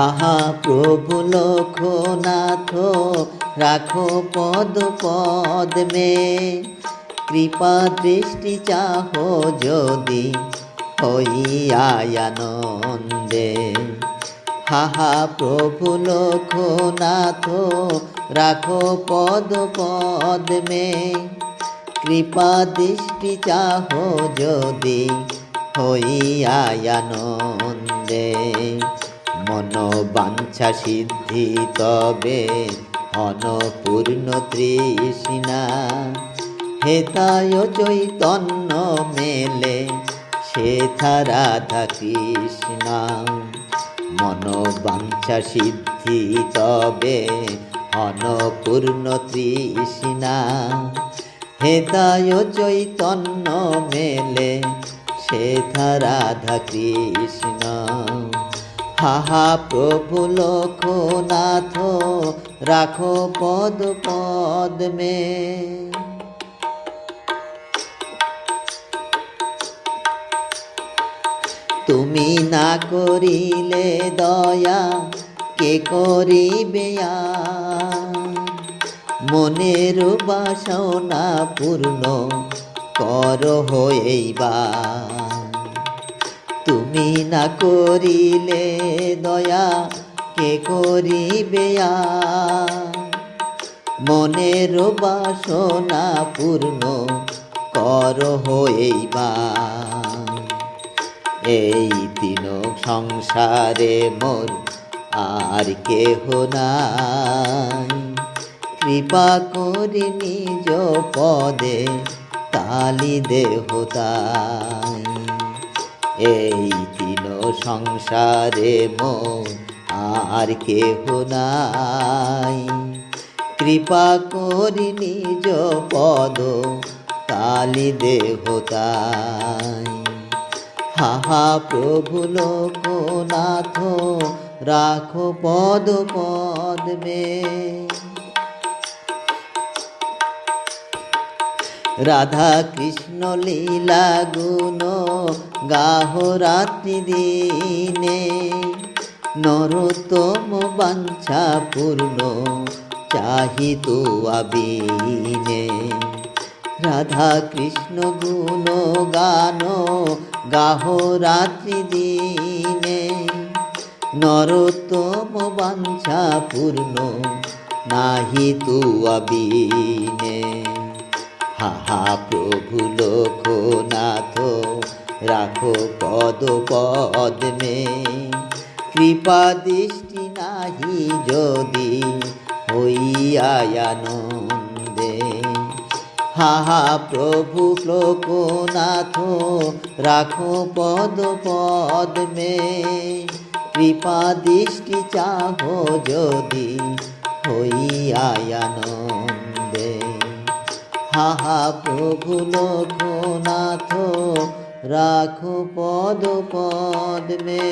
হাহা প্রভু লোকনাথ রাখো পদ পদ্মে কৃপা দৃষ্টি চাহ যদি হইয়ানন্দে হাহা প্রভু লোকনাথ রাখো পদ পদ মে। কৃপা দৃষ্টি চাহ যদি হইয়ানন্দে মনোবাঞ্ছা সিদ্ধি তবে অনপূর্ণ তৃষ্ণা। হেতায় চৈতন্য মেলে সেথা রাধা কৃষ্ণ। মনোবাঞ্ছা সিদ্ধি তবে অনপূর্ণ তৃষ্ণা। হেতায় চৈতন্য মেলে সেথা রাধা কৃষ্ণ। হাহা প্রভু লোকনাথ রাখো পদ পদ মে তুমি না করিলে দয়া, কে করিবে? মনের বাসনা পূর্ণ কর হইবার তুমি না করিলে দয়া কে করিবে? মনের বাসনা পূর্ণ কর হইবার। এই তিন সংসারে মোর আর কেহ নাই। কৃপা করি নিজ পদে তালি দেহ তাই। এই তিন সংসারে মোর আর কেহ নাই। কৃপা করি নিজ পদ তালি দেহ তাই। হাহা প্রভু লোকনাথ, রাখো পদ পদ্মে। রাধা কৃষ্ণ লীলা গুণ গাহ রাত্রি দিনে। নরোত্তম বাঞ্ছা পূর্ণ চাহিত আবিনে। রাধা কৃষ্ণ গুণ গান গাহ রাত্রি দিনে। নরোত্তম বাঞ্ছা পূর্ণ নাহি তু আবিনে। হাহা প্রভু লোকনাথ রাখো পদ পদ্মে কৃপা দৃষ্টি নাহি যদি হইয়ানন্দে হাহা প্রভু লোকনাথ রাখো পদ পদ্মে কৃপা দৃষ্টি চাহ যদি হইয়ানন্দে হাহা প্রভু লোকনাথ রাখো পদ পদ্মে